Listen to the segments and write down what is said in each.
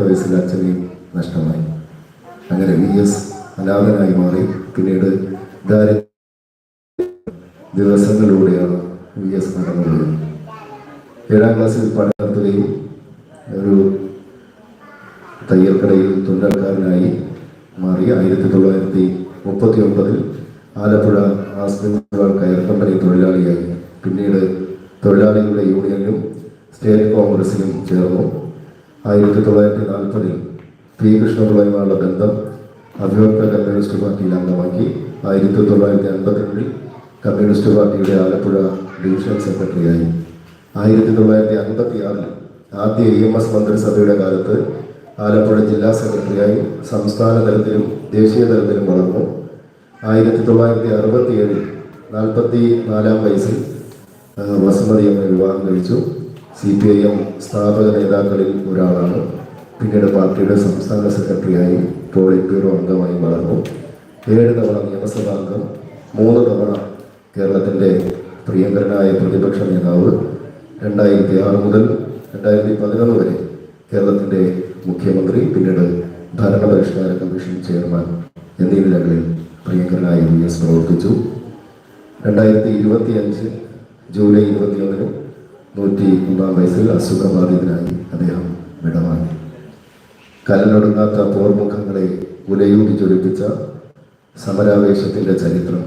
പതിനൊന്നാമത്തെ വയസ്സിൽ അച്ഛനെയും നഷ്ടമായി. അങ്ങനെ വി എസ് അനാഥനായി മാറി. പിന്നീട് ദിവസങ്ങളിലൂടെയാണ് വി എസ് നടന്നത് ഏഴാം ക്ലാസ്സിൽ പഠനത്തിലെയും ഒരു തയ്യൽക്കടയിൽ തൊഴിലാൾക്കാരനായി മാറി ആയിരത്തി തൊള്ളായിരത്തി മുപ്പത്തി ഒമ്പതിൽ ആലപ്പുഴ ആസ്മികൾ കയർ കമ്പനി തൊഴിലാളിയായി. പിന്നീട് തൊഴിലാളികളുടെ യൂണിയനിലും സ്റ്റേറ്റ് കോൺഗ്രസിലും ചേർന്നു. ആയിരത്തി തൊള്ളായിരത്തി നാൽപ്പതിൽ പി കൃഷ്ണപിള്ളയുമായുള്ള ബന്ധം അഭിവക്ത കമ്മ്യൂണിസ്റ്റ് പാർട്ടിയിൽ അംഗമാക്കി. ആയിരത്തി തൊള്ളായിരത്തി അൻപത്തിരണ്ടിൽ കമ്മ്യൂണിസ്റ്റ് പാർട്ടിയുടെ ആലപ്പുഴ ഡിവിഷണൽ സെക്രട്ടറിയായി. ആയിരത്തി തൊള്ളായിരത്തി അൻപത്തി ആറിൽ ആദ്യ ഇ എം എസ് മന്ത്രിസഭയുടെ കാലത്ത് ആലപ്പുഴ ജില്ലാ സെക്രട്ടറിയായി സംസ്ഥാന തലത്തിലും ദേശീയ തലത്തിലും വളർന്നു. ആയിരത്തി തൊള്ളായിരത്തി അറുപത്തി ഏഴിൽ നാൽപ്പത്തി നാലാം വയസ്സിൽ വസുമതി അമ്മ വിവാഹം കഴിച്ചു. സി പി ഐ എം സ്ഥാപക നേതാക്കളിൽ ഒരാളാണ്. പിന്നീട് പാർട്ടിയുടെ സംസ്ഥാന സെക്രട്ടറിയായി പോളിറ്റ് ബ്യൂറോ അംഗമായി വളർന്നു. ഏഴ് തവണ നിയമസഭാ അംഗം മൂന്ന് തവണ കേരളത്തിന്റെ പ്രിയങ്കരനായ പ്രതിപക്ഷ നേതാവ്. രണ്ടായിരത്തി ആറ് മുതൽ രണ്ടായിരത്തി പതിനൊന്ന് വരെ കേരളത്തിന്റെ മുഖ്യമന്ത്രി പിന്നീട് ഭരണപരിഷ്കാര കമ്മീഷൻ ചെയർമാൻ എന്നീ നിലകളിൽ പ്രിയങ്കരനായി യു എസ് പ്രവർത്തിച്ചു. രണ്ടായിരത്തി ഇരുപത്തി അഞ്ച് ജൂലൈ ഇരുപത്തിയൊന്നിന് നൂറ്റി ഒന്നാം വയസ്സിൽ അസുഖബാധിതനായി അദ്ദേഹം വിടവാങ്ങി കലനൊടുങ്ങാത്ത പോർമുഖങ്ങളെ ഉലയൂതി ജ്വലിപ്പിച്ച സമരാവേശത്തിന്റെ ചരിത്രം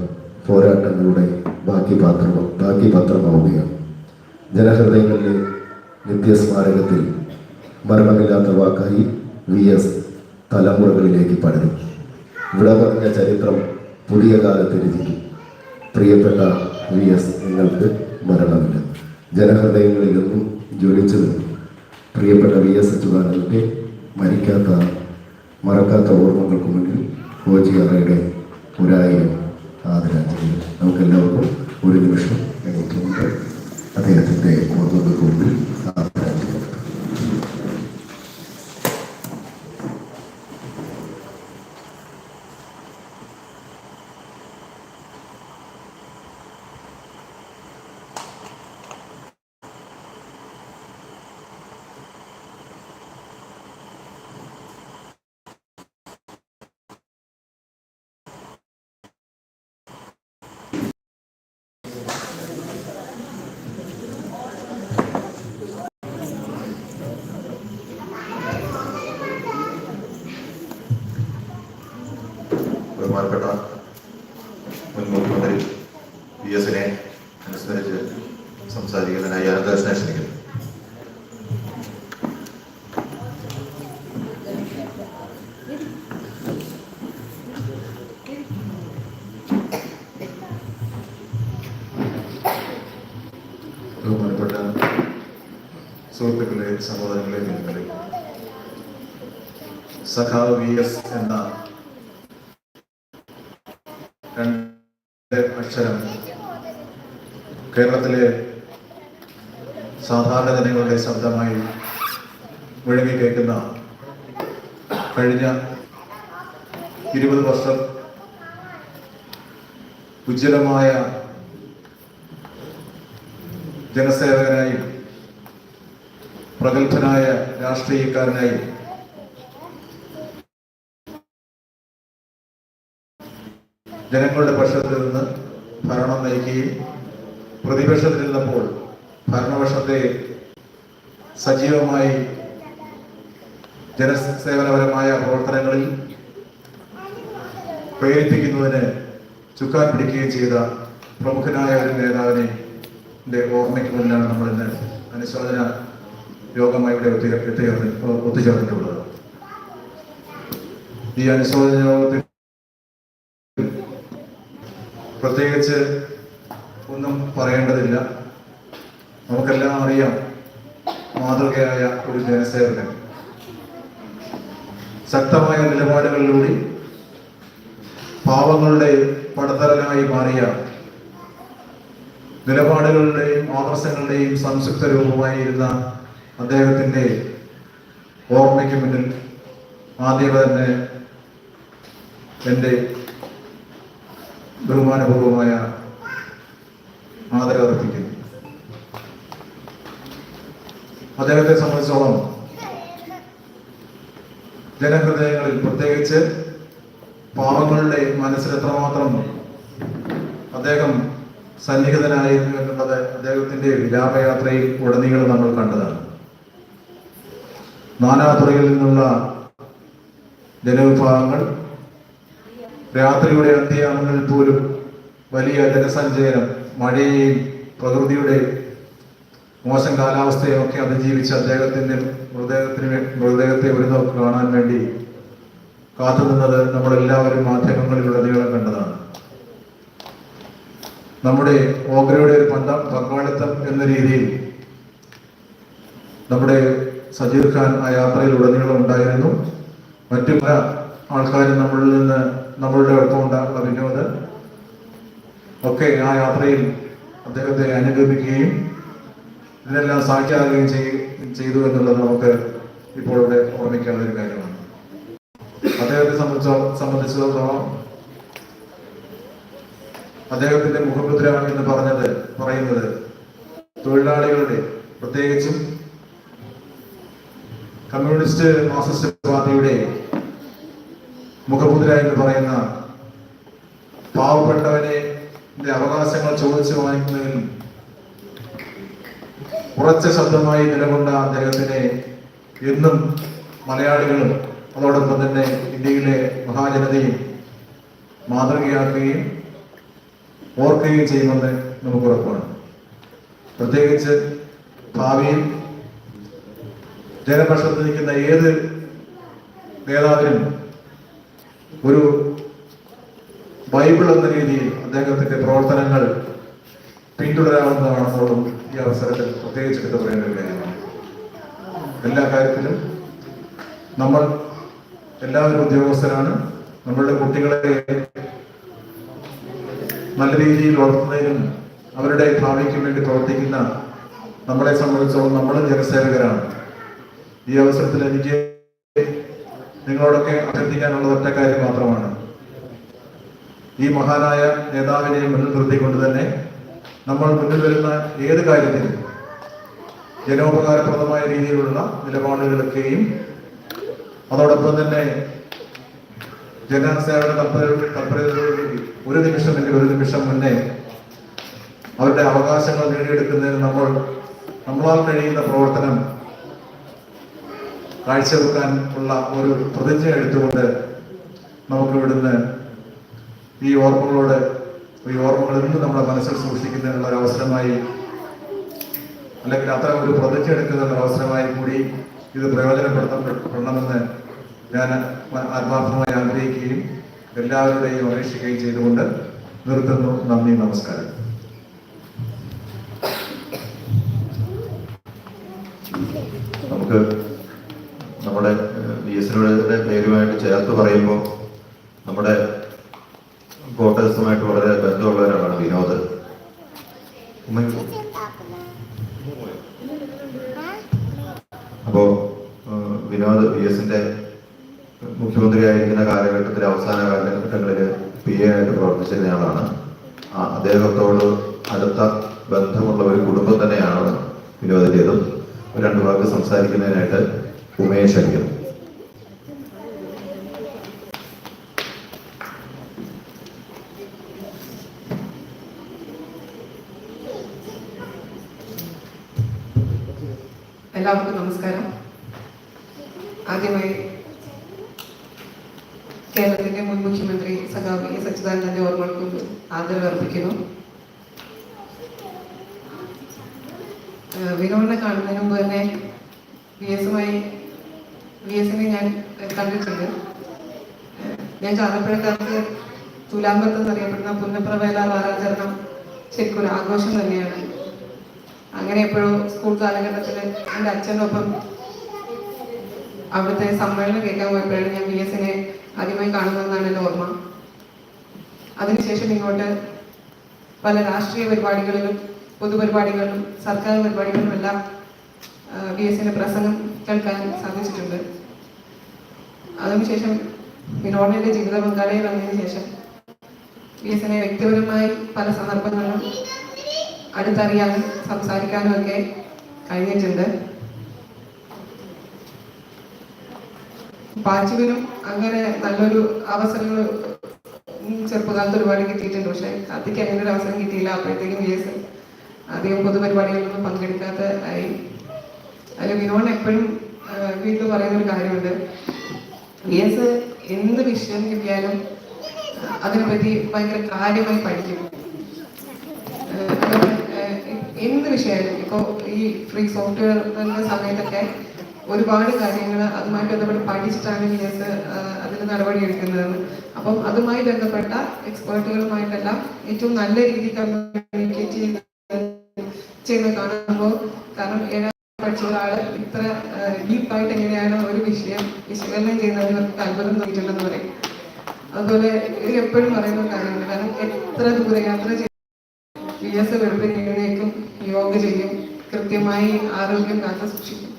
പോരാട്ടങ്ങളുടെ ബാക്കി പാത്രം ബാക്കി പത്രമാവുകയാണ് ജനഹൃദയങ്ങളിലെ നിത്യസ്മാരകത്തിൽ മരണമില്ലാത്ത വാക്കായി വി എസ് തലമുറകളിലേക്ക് പടരും. വിട പറഞ്ഞ ചരിത്രം പുതിയ കാലത്ത് പ്രിയപ്പെട്ട വി എസ് നിങ്ങൾക്ക് മരണമില്ല. ജനഹൃദയങ്ങളിൽ നിന്നും ജ്വലിച്ചു നിന്നു പ്രിയപ്പെട്ട വി എസ് അച്യുതാനന്ദന്റെ മരിക്കാത്ത മറക്കാത്ത ഓർമ്മകൾക്ക് മുന്നിൽ ഹോജി അറയുടെ ഒരായിരം ആദരാഞ്ജലി നമുക്കെല്ലാവർക്കും ഒരു നിമിഷം എണീറ്റുകൊണ്ട് അദ്ദേഹത്തിന്റെ ഓർമ്മകൾക്ക് മുമ്പിൽ ബഹുമാനപ്പെട്ട മുൻ മുഖ്യമന്ത്രി വി എസിനെ അനുസ്മരിച്ച് സംസാരിക്കുന്നതിനായി അനന്തകൃഷ്ണനെ ക്ഷണിക്കുന്നു സുഹൃത്തുക്കളെ സഹോദരങ്ങളെ നിങ്ങളെ സഖാവ് വി എസ് എന്ന കേരളത്തിലെ സാധാരണ ജനങ്ങളുടെ ശബ്ദമായി മുഴങ്ങി കേൾക്കുന്ന കഴിഞ്ഞ ഇരുപത് വർഷം ഉജ്ജ്വലമായ ജനസേവകനായും പ്രഗത്ഭനായ രാഷ്ട്രീയക്കാരനായും ജനങ്ങളുടെ പക്ഷത്തിൽ നിന്ന് ഭരണം നയിക്കുകയും പ്രതിപക്ഷത്തിരുന്നപ്പോൾ ഭരണപക്ഷത്തെ സജീവമായി ജനസേവനപരമായ പ്രവർത്തനങ്ങളിൽ പ്രേരിപ്പിക്കുന്നതിന് ചുക്കാൻ പിടിക്കുകയും ചെയ്ത പ്രമുഖനായ ഒരു നേതാവിനെ ഓർമ്മയ്ക്ക് മുന്നിലാണ് നമ്മൾ ഇന്ന് അനുശോചന യോഗമായി ഇവിടെ ഒത്തുചേ- എത്തിച്ചേർന്ന് ഒത്തുചേർന്നിട്ടുള്ളത്. ഈ അനുശോചന യോഗത്തിൽ പ്രത്യേകിച്ച് ഒന്നും പറയേണ്ടതില്ല. നമുക്കെല്ലാം അറിയാം മാതൃകയായ ഒരു ജനസേവകൻ. ശക്തമായ നിലപാടുകളിലൂടെ പാവങ്ങളുടെ പടത്തലനായി മാറിയ നിലപാടുകളുടെയും ആദർശങ്ങളുടെയും സംയുക്ത രൂപമായിരുന്ന അദ്ദേഹത്തിന്റെ ഓർമ്മയ്ക്ക് മുന്നിൽ ആദ്യമേ തന്നെ എന്റെ ബഹുമാനപൂർവമായ ആദരവർപ്പിക്കുന്നു. അദ്ദേഹത്തെ സംബന്ധിച്ചോളം ജനഹൃദയങ്ങളിൽ പ്രത്യേകിച്ച് പാവങ്ങളുടെ മനസ്സിൽ എത്രമാത്രം അദ്ദേഹം സന്നിഹിതനായിരുന്നു എന്നുള്ളത് അദ്ദേഹത്തിന്റെ വിലാപയാത്രയിൽ ഉടനീളം നമ്മൾ കണ്ടതാണ്. നാനാതുറയിൽ നിന്നുള്ള ജനവിഭാഗങ്ങൾ രാത്രിയുടെ അന്ത്യയാമങ്ങളിൽ പോലും വലിയ ജനസഞ്ചയനം മഴയെയും പ്രകൃതിയുടെ മോശം കാലാവസ്ഥയും ഒക്കെ അതിജീവിച്ച് അദ്ദേഹത്തിന്റെ മൃതദേഹത്തിന് മൃതദേഹത്തെ ഒരു നോക്ക് കാണാൻ വേണ്ടി കാത്തുനിന്നത് നമ്മളെല്ലാവരും മാധ്യമങ്ങളിലുടനീളം കണ്ടതാണ്. നമ്മുടെ ഓഗ്രയുടെ ഒരു പണ്ട പങ്കാളിത്തം എന്ന രീതിയിൽ നമ്മുടെ സജീർ ഖാൻ ആ യാത്രയിൽ ഉടനീളം ഉണ്ടായിരുന്നു. മറ്റു പല ആൾക്കാരും നമ്മളിൽ നിന്ന് നമ്മളുടെ ഒപ്പം ഉണ്ടാകുന്ന വിനോദ് ഒക്കെ ആ യാത്രയിൽ അദ്ദേഹത്തെ അനുഗമിക്കുകയും ഇതിനെല്ലാം സാക്ഷിയാകുകയും ചെയ്തു എന്നുള്ളത് നമുക്ക് ഇപ്പോൾ ഇവിടെ ഓർമ്മിക്കാവുന്ന ഒരു കാര്യമാണ്. അദ്ദേഹത്തെ സംബന്ധിച്ചോ സംബന്ധിച്ചിടത്തോളം അദ്ദേഹത്തിന്റെ മുഖമുദ്ര എന്ന് പറഞ്ഞത് പറയുന്നത് തൊഴിലാളികളുടെ പ്രത്യേകിച്ചും കമ്മ്യൂണിസ്റ്റ് മാർക്സിസ്റ്റ് പാർട്ടിയുടെ മുഖമുദ്ര എന്ന് പറയുന്ന പാവപ്പെട്ടവനെ അവകാശങ്ങൾ ചോദിച്ചു വാങ്ങിക്കുന്നതിൽ ഉറച്ച ശബ്ദമായി നിലകൊണ്ട അദ്ദേഹത്തിനെ എന്നും മലയാളികളും അതോടൊപ്പം തന്നെ ഇന്ത്യയിലെ മഹാജനതയെ മാതൃകയാക്കുകയും ഓർക്കുകയും ചെയ്യുമെന്ന് നമുക്ക് ഉറപ്പാണ്. പ്രത്യേകിച്ച് ഭാവിയിൽ ജനപക്ഷത്ത് നിൽക്കുന്ന ഏത് നേതാവിനും ഒരു ബൈബിൾ എന്ന രീതിയിൽ അദ്ദേഹത്തിന്റെ പ്രവർത്തനങ്ങൾ പിന്തുടരാവുന്നതാണെന്നോടും ഈ അവസരത്തിൽ പ്രത്യേകിച്ച് എടുത്തു പറയേണ്ട ഒരു കാര്യമാണ്. എല്ലാ കാര്യത്തിലും നമ്മൾ എല്ലാവരും ഉദ്യോഗസ്ഥരാണ്. നമ്മളുടെ കുട്ടികളെ നല്ല രീതിയിൽ വളർത്തുന്നതിനും അവരുടെ ഭാവിക്ക് വേണ്ടി പ്രവർത്തിക്കുന്ന നമ്മളെ സംബന്ധിച്ചോളം നമ്മളും ജനസേവകരാണ്. ഈ അവസരത്തിൽ എനിക്ക് നിങ്ങളോടൊക്കെ അഭ്യർത്ഥിക്കാനുള്ള ഒറ്റ കാര്യം മാത്രമാണ്. ഈ മഹാനായ നേതാവിനെയും മുന്നിൽ നിർത്തിക്കൊണ്ട് തന്നെ നമ്മൾ മുന്നിൽ വരുന്ന ഏത് കാര്യത്തിലും ജനോപകാരപ്രദമായ രീതിയിലുള്ള നിലപാടുകളൊക്കെയും അതോടൊപ്പം തന്നെ ജനസേവന തൽപര തൽപരതയോടുകൂടി ഒരു നിമിഷം അല്ലെങ്കിൽ ഒരു നിമിഷം മുന്നേ അവരുടെ അവകാശങ്ങൾ നേടിയെടുക്കുന്നതിന് നമ്മൾ നമ്മളാൽ കഴിയുന്ന പ്രവർത്തനം കാഴ്ചവെക്കാൻ ഉള്ള ഒരു പ്രതിജ്ഞ എടുത്തുകൊണ്ട് നമുക്ക് ഇവിടുന്ന് ഈ ഓർമ്മകളോട് ഈ ഓർമ്മകൾ ഇന്ന് നമ്മുടെ മനസ്സിൽ സൂക്ഷിക്കുന്നതിനുള്ള ഒരു അവസരമായി അല്ലെങ്കിൽ അത്ര ഒരു പ്രതിജ്ഞ എടുക്കുന്നതിനുള്ള അവസരമായി കൂടി ഇത് പ്രയോജനപ്പെടുത്തപ്പെടണമെന്ന് ഞാൻ ആത്മാർത്ഥമായി ആഗ്രഹിക്കുകയും എല്ലാവരുടെയും അപേക്ഷിക്കുകയും ചെയ്തുകൊണ്ട് നിർത്തുന്നു. നന്ദി നമസ്കാരം. നമുക്ക് നമ്മുടെ ബി എസ് എൻ പേരുമായിട്ട് ചേർത്ത് പറയുമ്പോൾ നമ്മുടെ ക്വാർട്ടേഴ്സുമായിട്ട് വളരെ ബന്ധമുള്ള ഒരാളാണ് വിനോദ് അപ്പോ വിനോദ് പി എസിന്റെ മുഖ്യമന്ത്രിയായിരിക്കുന്ന കാലഘട്ടത്തിലെ അവസാന കാലഘട്ടങ്ങളിൽ പി എ ആയിട്ട് പ്രവർത്തിച്ചിരുന്നയാളാണ് ആ അദ്ദേഹത്തോട് അടുത്ത ബന്ധമുള്ള ഒരു കുടുംബം തന്നെയാണ് വിനോദിന്റെതും രണ്ടു വാക്ക് സംസാരിക്കുന്നതിനായിട്ട് ഉമേഷ് ക്ഷണിക്കുന്നു എല്ലാവർക്കും നമസ്കാരം. ആദ്യമായി കേരളത്തിന്റെ മുൻ മുഖ്യമന്ത്രി സഖാവ് വി എസ് അച്യുതാനന്ദന്റെ ഓർമ്മകൾക്ക് ആദരവ് അർപ്പിക്കുന്നു. വിനോദിനെ കാണുന്നതിന് മുമ്പ് തന്നെ വി എസുമായി വി എസിനെ ഞാൻ കണ്ടിട്ടുണ്ട്. ഞാൻ ചാലപ്പുഴക്കാർക്ക് തുലാമ്പത്ത് എന്നറിയപ്പെടുന്ന പുന്നപ്രവേല വാരാചരണം ശരിക്കും ഒരു ആഘോഷം തന്നെയാണ്. അങ്ങനെ എപ്പോഴും സ്കൂൾ കാലഘട്ടത്തിൽ എന്റെ അച്ഛനൊപ്പം അവിടുത്തെ സമ്മേളനം കേൾക്കാൻ പോയപ്പോഴാണ് ഞാൻ ബി എസിനെ ആദ്യമായി കാണുന്നതെന്നാണ് എന്റെ ഓർമ്മ. അതിനുശേഷം ഇങ്ങോട്ട് പല രാഷ്ട്രീയ പരിപാടികളിലും പൊതുപരിപാടികളിലും സർക്കാർ പരിപാടികളിലും എല്ലാം ബി എസിന്റെ പ്രസംഗം കേൾക്കാൻ സാധിച്ചിട്ടുണ്ട്. അതിനുശേഷം വിനോദിന്റെ ജീവിത പങ്കാളിയിൽ വന്നതിന് ശേഷം ബി എസിനെ വ്യക്തിപരമായി പല സന്ദർഭങ്ങളിലും അടുത്തറിയാനും സംസാരിക്കാനും ഒക്കെ കഴിഞ്ഞിട്ടുണ്ട്. പാച്ചുവിനും അങ്ങനെ നല്ലൊരു അവസരങ്ങൾ ചെറുപ്പകാലത്ത് ഒരുപാട് കിട്ടിയിട്ടുണ്ട്. പക്ഷെ അതിക്ക് അങ്ങനെ ഒരു അവസരം കിട്ടിയില്ല. അപ്പോഴത്തേക്കും വി എസ് അധികം പൊതുപരിപാടികളിലൊന്നും പങ്കെടുക്കാത്ത ആയി. അതിൽ വിനോദ് എപ്പോഴും വീട്ടിൽ പറയുന്ന ഒരു കാര്യമുണ്ട്. വി എസ് എന്ത് വിഷയം കിട്ടിയാലും അതിനെപ്പറ്റി ഭയങ്കര കാര്യമായി പഠിക്കും. എന്ത് വിഷയമായാലും ഇപ്പോൾ ഈ ഫ്രീ സോഫ്റ്റ്വെയർ സമയത്തൊക്കെ ഒരുപാട് കാര്യങ്ങൾ അതുമായി ബന്ധപ്പെട്ട് പഠിച്ചിട്ടാണ് ഞാൻ അതിന് നടപടി എടുക്കുന്നത് അപ്പം അതുമായി ബന്ധപ്പെട്ട എക്സ്പേർട്ടുകളുമായിട്ടെല്ലാം ഏറ്റവും നല്ല രീതിയിൽ കമ്മ്യൂണിക്കേറ്റ് ചെയ്യുന്ന കാണുമ്പോൾ കാരണം ഏഴാം പഠിച്ച ഒരാൾ ഇത്ര ഡീപ്പായിട്ട് എങ്ങനെയാണ് ഒരു വിഷയം വിശകലനം ചെയ്യുന്നത് ഇവർക്ക് അത്ഭുതം തോന്നിയിട്ടുണ്ടെന്ന് പറയും. അതുപോലെ എപ്പോഴും പറയുന്ന കാര്യമാണ് കാരണം എത്ര ദൂരയാത്ര ചെയ്ത് പി എസ് വെളുപ്പിനേക്കും യോഗ ചെയ്യും കൃത്യമായി ആരോഗ്യം കാത്തു സൂക്ഷിക്കും.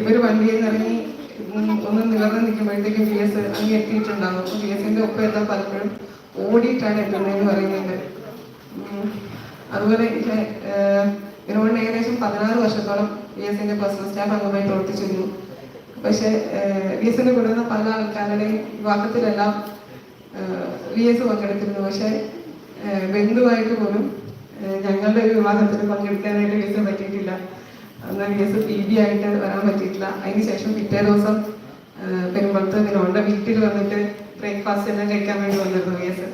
ഇവർ വണ്ടിയിൽ ഇറങ്ങി ഒന്ന് നിവർന്ന് നിൽക്കുമ്പോഴത്തേക്കും വി എസ് അങ്ങ് എത്തിയിട്ടുണ്ടാകും വി എസിന്റെ ഒപ്പം എത്താൻ പലപ്പോഴും ഓടിയിട്ടാണ് എത്തുന്നതെന്ന് പറയുന്നുണ്ട്. അതുപോലെ ഇതിനോട് ഏകദേശം പതിനാറ് വർഷത്തോളം വി എസിന്റെ പേഴ്സണൽ സ്റ്റാഫ് അംഗമായി പ്രവർത്തിച്ചിരുന്നു. പക്ഷേ വി എസിന്റെ കൂടുന്ന പല ആൾക്കാരുടെയും വിവാഹത്തിലെല്ലാം വി എസ് പങ്കെടുത്തിരുന്നു. പക്ഷേ ബന്ധുവായിട്ട് പോലും ഞങ്ങളുടെ ഒരു പങ്കെടുക്കാനായിട്ട് കേസ് പറ്റിയിട്ടില്ല. അന്ന് കേസ് പി ബി ആയിട്ട് വരാൻ പറ്റിയിട്ടില്ല. അതിന് ശേഷം പിറ്റേ ദിവസം പെരുമ്പളത്ത് വിനോദിന്റെ വീട്ടിൽ വന്നിട്ട് ബ്രേക്ക്ഫാസ്റ്റ് എല്ലാം കഴിക്കാൻ വേണ്ടി വന്നിരുന്നു കേസ്.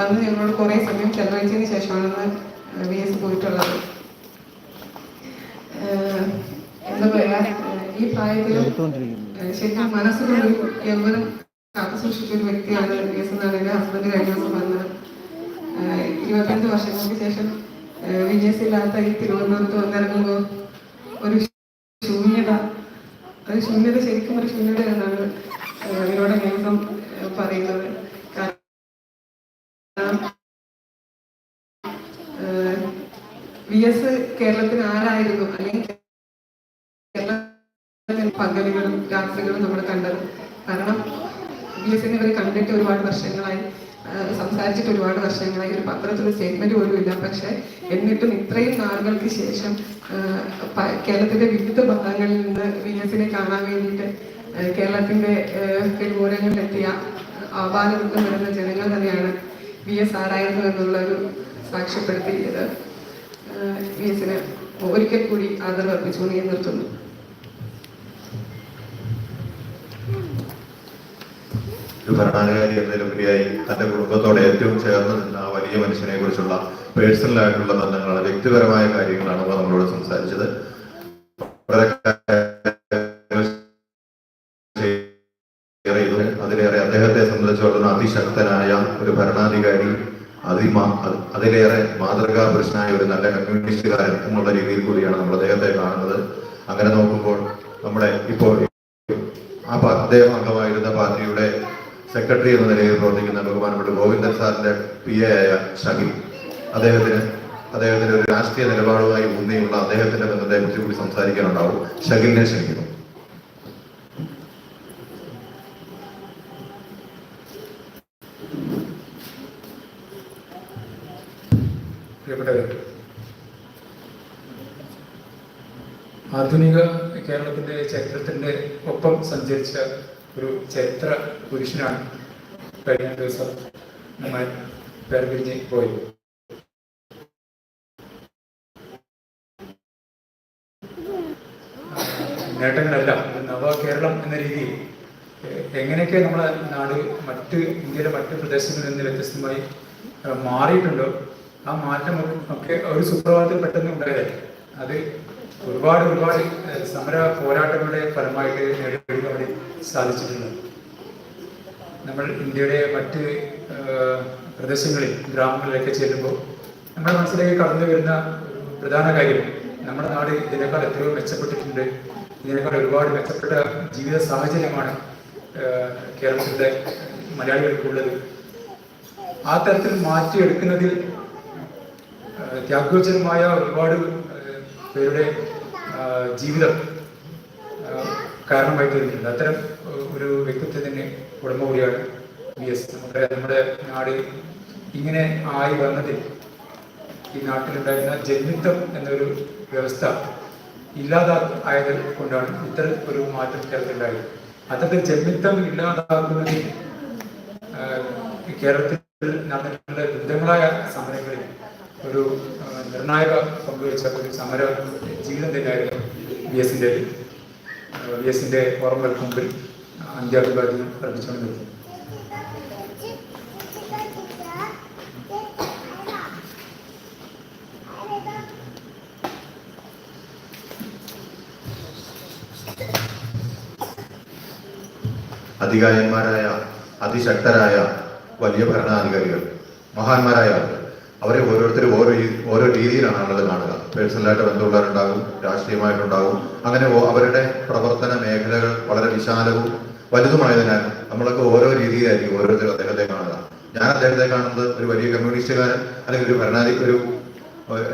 അന്ന് ഞങ്ങളോട് കുറേ സമയം ചെലവഴിച്ചതിന് ശേഷമാണ് വി എസ് പോയിട്ടുള്ളത്. എന്താ പറയാ ഈ പ്രായത്തിലും ശരിക്കും മനസ്സിലൊരു യൗവനം കാത്തു സൂക്ഷിച്ച ഒരു വ്യക്തിയാണ് വി എസ് എന്നാണ് എന്റെ ഹസ്ബൻഡ് കഴിഞ്ഞ ദിവസം പറഞ്ഞത്. ഇരുപത്തഞ്ച് വർഷങ്ങൾക്ക് ശേഷം വിജയസില്ലാത്ത ഈ തിരുവനന്തപുരത്ത് വന്നിറങ്ങുമ്പോൾ ഒരു ശൂന്യത ഒരു ശൂന്യത ശരിക്കും ഒരു ശൂന്യത എന്നാണ് അവരോട് നിയമം പറയുന്നത്. കാരണം വി എസ് കേരളത്തിന് ആരായിരുന്നു? അല്ലെങ്കിൽ കേരളത്തിന് പകലുകളും രാത്രികളും നമ്മൾ കണ്ടത്. കാരണം വി എസിനെ ഇവരെ കണ്ടിട്ട് ഒരുപാട് വർഷങ്ങളായി. സംസാരിച്ചിട്ട് ഒരുപാട് വർഷങ്ങളായി. ഒരു പത്രത്തിൽ സ്റ്റേറ്റ്മെന്റ് പോലും ഇല്ല. പക്ഷെ എന്നിട്ടും ഇത്രയും നാളുകൾക്ക് ശേഷം കേരളത്തിന്റെ വിവിധ ഭാഗങ്ങളിൽ നിന്ന് വിനസിനെ കാണാൻ വേണ്ടിയിട്ട് കേരളത്തിന്റെ തെരുവോരങ്ങളിലെത്തിയ ആഹ്വാനത്തിൽ വരുന്ന ജനങ്ങൾ തന്നെയാണ് വി എസ് ആരായിരുന്നു എന്നുള്ളൊരു സാക്ഷ്യപ്പെടുത്തിയത്. വി എസിന് ഒരിക്കൽ കൂടി ആദരവ് അർപ്പിച്ചു ഞാൻ നിർത്തുന്നു. ഒരു ഭരണാധികാരി എന്നതിലുപരിയായി തന്റെ കുടുംബത്തോടെ ഏറ്റവും ചേർന്ന് നിന്ന ആ വലിയ മനുഷ്യനെ കുറിച്ചുള്ള പേഴ്സണൽ ആയിട്ടുള്ള ബന്ധങ്ങളാണ്. വ്യക്തിപരമായ കാര്യങ്ങളാണ് നമ്മളോട് സംസാരിച്ചത്. അതിലേറെ അദ്ദേഹത്തെ സംബന്ധിച്ചിടത്തോളം അതിശക്തനായ ഒരു ഭരണാധികാരി അതിമാ അത് അതിലേറെ മാതൃകാ പുരുഷനായ ഒരു നല്ല കമ്മ്യൂണിസ്റ്റുകാരൻ എന്നുള്ള രീതിയിൽ കൂടിയാണ് നമ്മൾ അദ്ദേഹത്തെ കാണുന്നത്. അങ്ങനെ നോക്കുമ്പോൾ നമ്മുടെ ഇപ്പോൾ ആ അദ്ദേഹം അംഗമായിരുന്ന പാർട്ടിയുടെ സെക്രട്ടറി എന്ന നിലയിൽ പ്രവർത്തിക്കുന്ന ബഹുമാനപ്പെട്ട ഗോവിന്ദൻ സാറിന്റെ പി എ ആയ ഷഹീൽ അദ്ദേഹത്തിന് അദ്ദേഹത്തിന്റെ ഒരു രാഷ്ട്രീയ നിലപാടുമായി ഊന്നിയുള്ള അദ്ദേഹത്തിന്റെ ബന്ധത്തെ കുറിച്ച് കൂടി സംസാരിക്കാനുണ്ടാവും. ഷഹീലിനെ ക്ഷണിക്കുന്നു. ആധുനിക കേരളത്തിന്റെ ചരിത്രത്തിന്റെ ഒപ്പം സഞ്ചരിച്ച ഒരു ചരിത്ര പുരുഷനാണ് കഴിഞ്ഞ ദിവസം നമ്മൾ വേർപിരിഞ്ഞ് പോയത് നേട്ടങ്ങളല്ല നവ കേരളം എന്ന രീതിയിൽ എങ്ങനെയൊക്കെ നമ്മുടെ നാട് മറ്റ് ഇന്ത്യയിലെ മറ്റ് പ്രദേശങ്ങളിൽ നിന്ന് വ്യത്യസ്തമായി മാറിയിട്ടുണ്ടോ? ആ മാറ്റം ഒക്കെ ഒരു സുപ്രഭാതത്തിൽ പെട്ടെന്ന് ഉണ്ടായതല്ല അത് ഒരുപാട് ഒരുപാട് സമര പോരാട്ടങ്ങളുടെ ഫലമായിട്ട് നേടിയെടുക്കാൻ സാധിച്ചിട്ടുണ്ട്. നമ്മൾ ഇന്ത്യയുടെ മറ്റ് പ്രദേശങ്ങളിൽ ഗ്രാമങ്ങളിലൊക്കെ ചെല്ലുമ്പോൾ നമ്മുടെ മനസ്സിലേക്ക് കടന്നു വരുന്ന പ്രധാന കാര്യം നമ്മുടെ നാട് ഇതിനേക്കാൾ എത്രയോ മെച്ചപ്പെട്ടിട്ടുണ്ട്. ഇതിനേക്കാൾ ഒരുപാട് മെച്ചപ്പെട്ട ജീവിത സാഹചര്യമാണ് കേരളത്തിലെ മലയാളികൾക്കുള്ളത്. ആ തരത്തിൽ മാറ്റിയെടുക്കുന്നതിൽ ത്യാഗോചരമായ ഒരുപാട് ഏഹ്, ജീവിതം കാരണമായി തീർന്നിട്ടുണ്ട് അത്തരം ഒരു വ്യക്തിത്വത്തിന് ഉടമ കൂടിയാണ് വി എസ്. നമ്മുടെ നമ്മുടെ നാട് ഇങ്ങനെ ആയി വന്നതിൽ ഈ നാട്ടിലുണ്ടായിരുന്ന ജന്മിത്വം എന്നൊരു വ്യവസ്ഥ ഇല്ലാതാ ആയത് കൊണ്ടാണ് ഇത്തരം ഒരു മാറ്റം കേരളത്തിലുണ്ടായത്. അത്തരത്തിൽ ജന്മിത്വം ഇല്ലാതാക്കുന്നതിൽ ഈ കേരളത്തിൽ നടന്നിട്ടുള്ള വിവിധങ്ങളായ സമരങ്ങളിൽ ഒരു നിർണായക പങ്കുവച്ച ഒരു സമര ജീവിതം തന്നെയായിരുന്നു വി എസിന്റെ വി എസിന്റെ ഓർമ്മകൾക്ക് മുമ്പിൽ അന്ത്യാഭിവാദ്യം അർപ്പിച്ചുകൊണ്ട് നിർത്തി അധികായന്മാരായ അതിശക്തരായ വലിയ ഭരണാധികാരികൾ മഹാന്മാരായ ആളുകൾ. അവരെ ഓരോരുത്തരും ഓരോ ഓരോ രീതിയിലാണ് ആളുകൾ കാണുക. പേഴ്സണലായിട്ട് ബന്ധമുള്ളവരുണ്ടാകും രാഷ്ട്രീയമായിട്ടുണ്ടാകും. അങ്ങനെ അവരുടെ പ്രവർത്തന മേഖലകൾ വളരെ വിശാലവും വലുതുമായതിനാൽ നമ്മളൊക്കെ ഓരോ രീതിയിലായിരിക്കും ഓരോരുത്തരും അദ്ദേഹത്തെ കാണുക. ഞാൻ അദ്ദേഹത്തെ കാണുന്നത് ഒരു വലിയ കമ്മ്യൂണിസ്റ്റുകാരൻ അല്ലെങ്കിൽ ഒരു ഭരണാധി ഒരു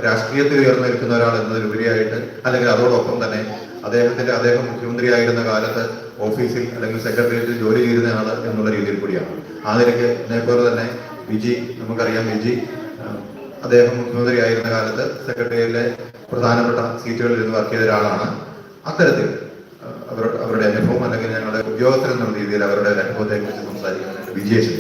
രാഷ്ട്രീയത്തിൽ ഉയർന്നു നിൽക്കുന്ന ഒരാൾ എന്നതിലുപരിയായിട്ട് അല്ലെങ്കിൽ അതോടൊപ്പം തന്നെ അദ്ദേഹത്തിന്റെ അദ്ദേഹം മുഖ്യമന്ത്രിയായിരുന്ന കാലത്ത് ഓഫീസിൽ അല്ലെങ്കിൽ സെക്രട്ടേറിയറ്റിൽ ജോലി ചെയ്യുന്ന ആൾ എന്നുള്ള രീതിയിൽ കൂടിയാണ്. ആ നിലയ്ക്ക് ഇതേപോലെ തന്നെ വിജി നമുക്കറിയാം വിജി അദ്ദേഹം മുഖ്യമന്ത്രിയായിരുന്ന കാലത്ത് സെക്രട്ടേറിയറ്റിലെ പ്രധാനപ്പെട്ട സീറ്റുകളിൽ ഇരുന്ന് വർക്ക് ചെയ്ത ഒരാളാണ്. അത്തരത്തിൽ അവരുടെ അവരുടെ അനുഭവം അല്ലെങ്കിൽ ഞങ്ങളുടെ ഉദ്യോഗസ്ഥർ എന്നുള്ള രീതിയിൽ അവരുടെ അനുഭവത്തെ കുറിച്ച് സംസാരിക്കാനായിട്ട് വിജയശ്രീ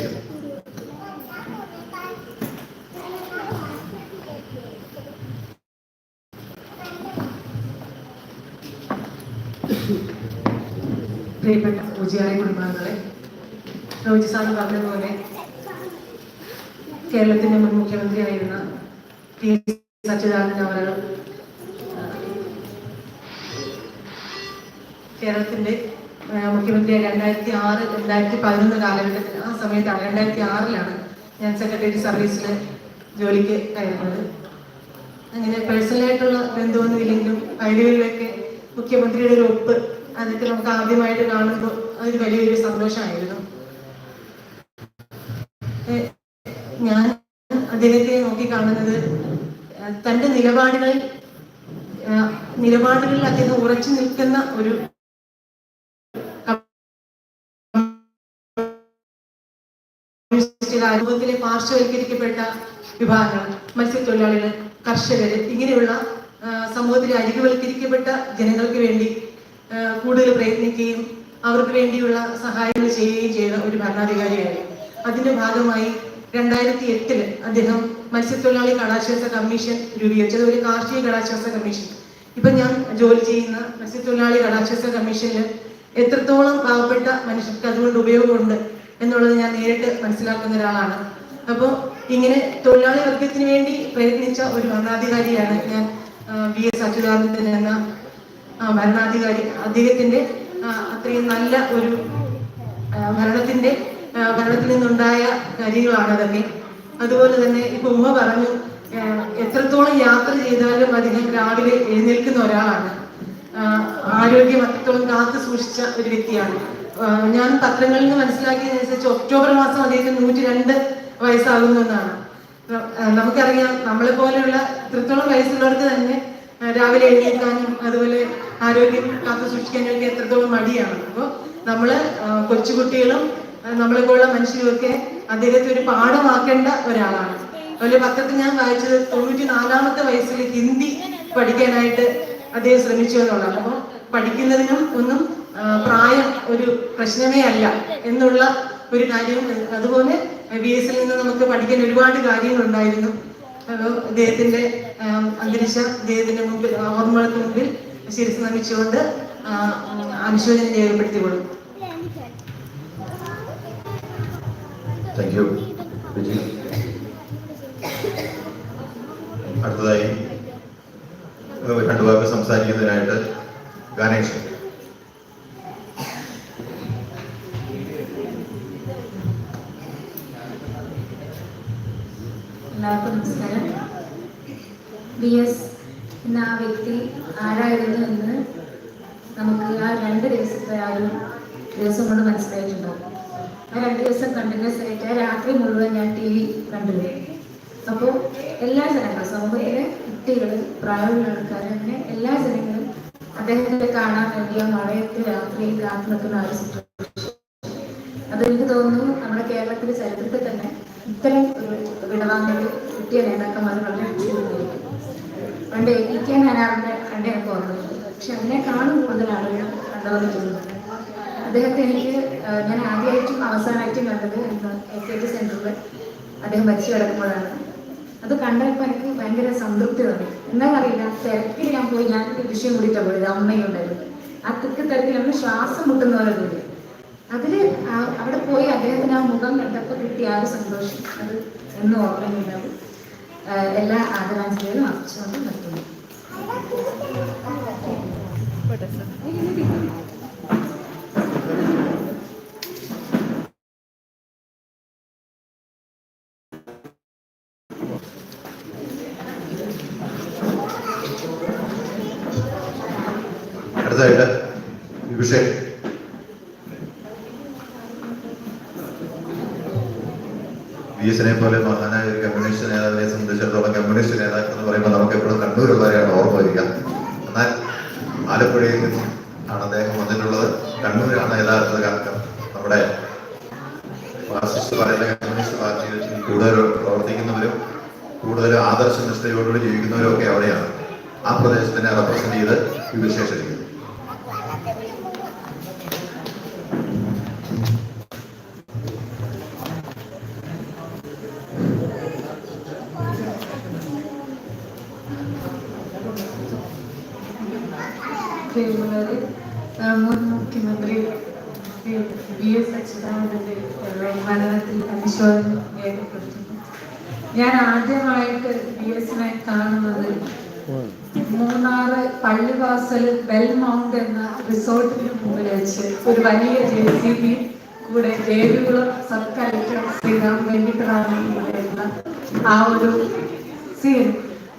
പ്രിയപ്പെട്ട പൂജയാരി കുടുംബാംഗങ്ങളെ റോജി സാറ് പറഞ്ഞതുപോലെ കേരളത്തിന്റെ മുൻ മുഖ്യമന്ത്രിയായിരുന്ന കെ സച്ചിദാനന്ദൻ അവർ കേരളത്തിന്റെ മുഖ്യമന്ത്രിയായി രണ്ടായിരത്തി ആറ് രണ്ടായിരത്തി പതിനൊന്ന് കാലഘട്ടത്തിൽ ആ സമയത്താണ് രണ്ടായിരത്തി ആറിലാണ് ഞാൻ സെക്രട്ടേറിയറ്റ് സർവീസിൽ ജോലിക്ക് കയറുന്നത്. അങ്ങനെ പേഴ്സണലായിട്ടുള്ള ബന്ധമൊന്നും ഇല്ലെങ്കിലും വൈദ്യുതിയിലൊക്കെ മുഖ്യമന്ത്രിയുടെ ഒരു ഒപ്പ് അതൊക്കെ നമുക്ക് ആദ്യമായിട്ട് കാണുമ്പോൾ അതൊരു വലിയൊരു സന്തോഷമായിരുന്നു ഏ, ഞാൻ അദ്ദേഹത്തെ നോക്കി കാണുന്നത് തന്റെ നിലപാടുകൾ നിലപാടുകളിൽ അദ്ദേഹം ഉറച്ചു നിൽക്കുന്ന ഒരു അനുഭവത്തിലെ പാർശ്വവൽക്കരിക്കപ്പെട്ട വിഭാഗങ്ങൾ മത്സ്യത്തൊഴിലാളികൾ കർഷകർ ഇങ്ങനെയുള്ള സമൂഹത്തിലെ അരികുവൽക്കരിക്കപ്പെട്ട ജനങ്ങൾക്ക് വേണ്ടി കൂടുതൽ പ്രയത്നിക്കുകയും അവർക്ക് വേണ്ടിയുള്ള സഹായങ്ങൾ ചെയ്യുകയും ചെയ്യുന്ന ഒരു ഭരണാധികാരിയാണ്. അതിന്റെ ഭാഗമായി രണ്ടായിരത്തി എട്ടിൽ അദ്ദേഹം മത്സ്യത്തൊഴിലാളി കടാശ്വാസ കമ്മീഷൻ രൂപീകരിച്ചത് ഒരു കാർഷിക കടാശ്വാസ കമ്മീഷൻ. ഇപ്പൊ ഞാൻ ജോലി ചെയ്യുന്ന മത്സ്യത്തൊഴിലാളി കടാശ്വാസ കമ്മീഷനിൽ എത്രത്തോളം പാവപ്പെട്ട മനുഷ്യർക്ക് അതുകൊണ്ട് ഉപയോഗമുണ്ട് എന്നുള്ളത് ഞാൻ നേരിട്ട് മനസ്സിലാക്കുന്ന ഒരാളാണ്. അപ്പോൾ ഇങ്ങനെ തൊഴിലാളി വർഗത്തിന് വേണ്ടി പ്രയത്നിച്ച ഒരു ഭരണാധികാരിയാണ് ഞാൻ വി എസ് അച്യുതാനന്ദൻ എന്ന ഭരണാധികാരി. അദ്ദേഹത്തിന്റെ അത്രയും നല്ല ഒരു ഭരണത്തിന്റെ ഭരണത്തിൽ നിന്നുണ്ടായ കാര്യങ്ങളാണ് അതൊക്കെ. അതുപോലെ തന്നെ ഇപ്പൊ ഉമ്മ പറഞ്ഞു എത്രത്തോളം യാത്ര ചെയ്താലും അദ്ദേഹം രാവിലെ എഴുന്നേൽക്കുന്ന ഒരാളാണ്. ആരോഗ്യം അത്രത്തോളം കാത്തു സൂക്ഷിച്ച ഒരു വ്യക്തിയാണ്. ഞാൻ പത്രങ്ങളിൽ നിന്ന് മനസ്സിലാക്കിയതനുസരിച്ച് ഒക്ടോബർ മാസം അദ്ദേഹത്തിന് നൂറ്റി രണ്ട് വയസ്സാകുന്നു എന്നാണ്. നമുക്കറിയാം നമ്മളെ പോലെയുള്ള ഇത്രത്തോളം വയസ്സുള്ളവർക്ക് തന്നെ രാവിലെ എഴുന്നേൽക്കാനും അതുപോലെ ആരോഗ്യം കാത്തു സൂക്ഷിക്കാനും ഒക്കെ എത്രത്തോളം മടിയാണ്. അപ്പോൾ നമ്മൾ കൊച്ചുകുട്ടികളും ആ, നമ്മളെ പോലുള്ള മനുഷ്യരുമൊക്കെ അദ്ദേഹത്തെ ഒരു പാഠമാക്കേണ്ട ഒരാളാണ്. അതുപോലെ പത്രത്തിൽ ഞാൻ വായിച്ചത് തൊണ്ണൂറ്റി നാലാമത്തെ വയസ്സിൽ ഹിന്ദി പഠിക്കാനായിട്ട് അദ്ദേഹം ശ്രമിച്ചു എന്നുള്ളതാണ് അപ്പോൾ പഠിക്കുന്നതിനും ഒന്നും പ്രായം ഒരു പ്രശ്നമേ അല്ല എന്നുള്ള ഒരു കാര്യം അതുപോലെ ബി എസിൽ നിന്ന് നമുക്ക് പഠിക്കാൻ ഒരുപാട് കാര്യങ്ങളുണ്ടായിരുന്നു. അദ്ദേഹത്തിന്റെ അന്തരിച്ച അദ്ദേഹത്തിന്റെ മുമ്പിൽ ഓർമ്മകൾക്ക് മുമ്പിൽ ശിരസ് നമിച്ചുകൊണ്ട് അനുശോചനം രേഖപ്പെടുത്തിക്കൊള്ളും താങ്ക് യു വിജി അടുത്തതായി രണ്ടു പേർക്ക് സംസാരിക്കുന്നതിനായിട്ട് ഗണേഷ് എല്ലാവർക്കും നമസ്കാരം. ബി എസ് ആ വ്യക്തി ആരായിരുന്നു എന്ന് നമുക്ക് ആ രണ്ട് ദിവസത്തെ ആ ഒരു ദിവസം കൊണ്ട് മനസ്സിലായിട്ടുണ്ടാവും. ആ രണ്ട് ദിവസം കണ്ടിന്യൂസ് ആയിട്ട് രാത്രി മുഴുവൻ ഞാൻ ടി വി കണ്ടിരുന്നു അപ്പോൾ എല്ലാ ജനങ്ങളും സമൂഹത്തിലെ കുട്ടികൾ പ്രായമുള്ള ആൾക്കാർ അങ്ങനെ എല്ലാ ജനങ്ങളും അദ്ദേഹത്തെ കാണാൻ വേണ്ടി ആ മഴയത്ത് രാത്രി കാത്തു നിൽക്കുന്ന ഒരു സിറ്റുവേഷൻ അത് തോന്നുന്നു നമ്മുടെ കേരളത്തിലെ ചരിത്രത്തിൽ തന്നെ ഇത്തരം ഒരു വിടവാങ്ങൽ കിട്ടിയ നേതാക്കന്മാർ വളരെ പണ്ട് പി കെ നാരായണന്റെ കണ്ട ഓർമ്മയുണ്ട് പക്ഷെ അതിനേക്കാളും കൂടുതൽ ആളുകൾ കണ്ടവർ തോന്നുന്നുണ്ട് അദ്ദേഹത്തെ എനിക്ക് ഞാൻ ആദ്യമായിട്ടും അവസാനമായിട്ടും കണ്ടത് എ കെ ടി സെന്ററിൽ അദ്ദേഹം വരച്ചു കിടക്കുമ്പോഴാണ്. അത് കണ്ടപ്പോൾ എനിക്ക് ഭയങ്കര സംതൃപ്തി തോന്നി. എന്താണെന്നറിയില്ല തിരക്കിൽ ഞാൻ പോയി ഞാൻ വിഷയം കൂടിയിട്ടാണ് പോയത് അമ്മയും ഉണ്ടായിരുന്നു. ആ തിക്ക് തിരക്കിൽ നമ്മൾ ശ്വാസം മുട്ടുന്ന പോലെ കൂടി അതിൽ അവിടെ പോയി അദ്ദേഹത്തിന് ആ മുഖം കണ്ടപ്പോൾ കിട്ടിയ ആ ഒരു സന്തോഷം. അത് എന്നും ഓർമ്മയുണ്ടാവും. എല്ലാ ആദരാഞ്ജലികളും അർപ്പിച്ചുകൊണ്ട് നിർത്തുന്നു. അടുത്തതായിട്ട് വിഷയം വി എസിനെ പോലെ മഹാനായ ഒരു കമ്മ്യൂണിസ്റ്റ് നേതാവിനെ സംബന്ധിച്ചിടത്തോളം കമ്മ്യൂണിസ്റ്റ് നേതാക്കൾ എന്ന് പറയുമ്പോൾ നമുക്ക് എപ്പോഴും കണ്ണൂരുള്ളവരെയാണ് ഓർമ്മ വരിക എന്നാൽ ആലപ്പുഴയിൽ നിന്നും ആണ് അദ്ദേഹം വന്നിട്ടുള്ളത്. കണ്ണൂരാണ് യഥാർത്ഥ കാരണം. നമ്മുടെ മാർക്സിസ്റ്റ് പറയുന്ന കമ്മ്യൂണിസ്റ്റ് പാർട്ടിയിൽ കൂടുതൽ പ്രവർത്തിക്കുന്നവരും കൂടുതൽ ആദർശനിഷ്ഠയോടുകൂടി ജീവിക്കുന്നവരും ഒക്കെ അവിടെയാണ്. ആ പ്രദേശത്തിനെ റെപ്രസെന്റ് ചെയ്ത് വിശേഷിക്കുന്നു പ്രിയമുള്ളവരെ ആ, മുൻ മുഖ്യമന്ത്രി ശ്രീ വി എസ് അച്യുതാനന്ദന്റെ ആ, മരണത്തിൽ ഞാൻ ആദ്യമായിട്ട് വി എസിനെ കാണുന്നത് മൂന്നാറ് പള്ളിവാസൽ ബെൽമൗണ്ട് എന്ന റിസോർട്ടിന് മുമ്പിൽ വെച്ച് ഒരു വലിയ ജെ സി ബി കൂടെ ദേവികുളം സബ് ആ ഒരു സീൻ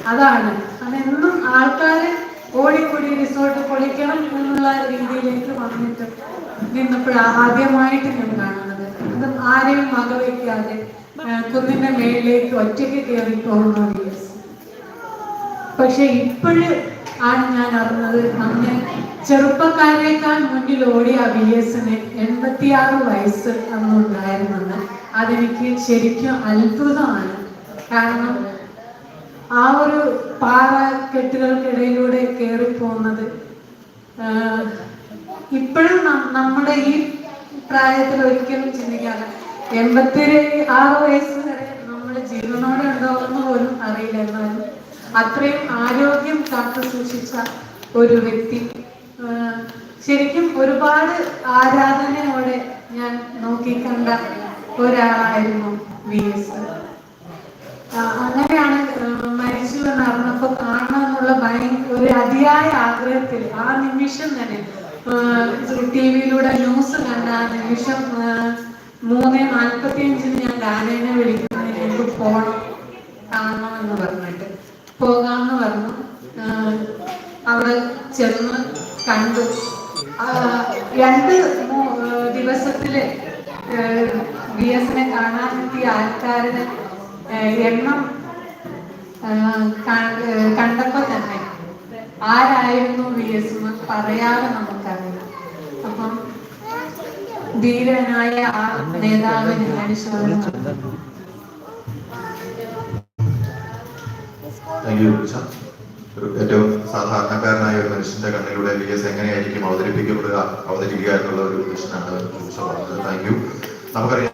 അതാണ്. അതെന്നും ആൾക്കാരെ ഓടിക്കൂടി റിസോർട്ട് പൊളിക്കണം എന്നുള്ള രീതിയിലേക്ക് വന്നിട്ട് നിന്നപ്പോഴാണ് ആദ്യമായിട്ട് ഞാൻ കാണുന്നത്. അതും ആരെയും വകവയ്ക്കാതെ ആ, കുന്നിന്റെ മേളിലേക്ക് ഒറ്റയ്ക്ക് കയറി പോകുന്ന പക്ഷെ ഇപ്പോഴ് ആണ് ഞാൻ അറിഞ്ഞത് അന്ന് ചെറുപ്പക്കാരേക്കാൾ മുന്നിൽ ഓടിയ വി എസിന് എൺപത്തിയാറ് വയസ്സ് അന്നുണ്ടായിരുന്നെന്ന് അതെനിക്ക് ശരിക്കും അത്ഭുതമാണ്. കാരണം ആ ഒരു പാറ കെട്ടുകൾക്കിടയിലൂടെ കയറി ഇപ്പോഴും നമ്മുടെ ഈ പ്രായത്തിൽ ഒരിക്കലും ചിന്തിക്കാതെ എൺപത്തി ആറ് വയസ്സ് വരെ നമ്മുടെ ജീവനോടെ ഉണ്ടോയെന്ന് പോലും അറിയില്ല. എന്നാലും അത്രയും ആരോഗ്യം കാത്തു സൂക്ഷിച്ച ഒരു വ്യക്തി ശരിക്കും ഒരുപാട് ആരാധനയോടെ ഞാൻ നോക്കിക്കണ്ട ഒരാളായിരുന്നു വി എസ്. അങ്ങനെയാണ് മരിച്ചു എന്ന് അറിഞ്ഞപ്പോ കാണണമെന്നുള്ള ഭയങ്കര ഒരു അതിയായ ആഗ്രഹത്തിൽ ആ നിമിഷം തന്നെ ടി വിയിലൂടെ ന്യൂസ് കണ്ട നിമിഷം മൂന്ന് നാൽപ്പത്തി അഞ്ചിന് ഞാൻ ഡാനേനെ ഏറ്റവും സാധാരണക്കാരനായ ഒരു മനുഷ്യന്റെ കണ്ണിലൂടെ വി എസ് എങ്ങനെയായിരിക്കും അവതരിപ്പിക്കപ്പെടുക അവതരിപ്പിക്കാനുള്ള ഒരു പറഞ്ഞത്. താങ്ക് യു നമുക്കറിയാം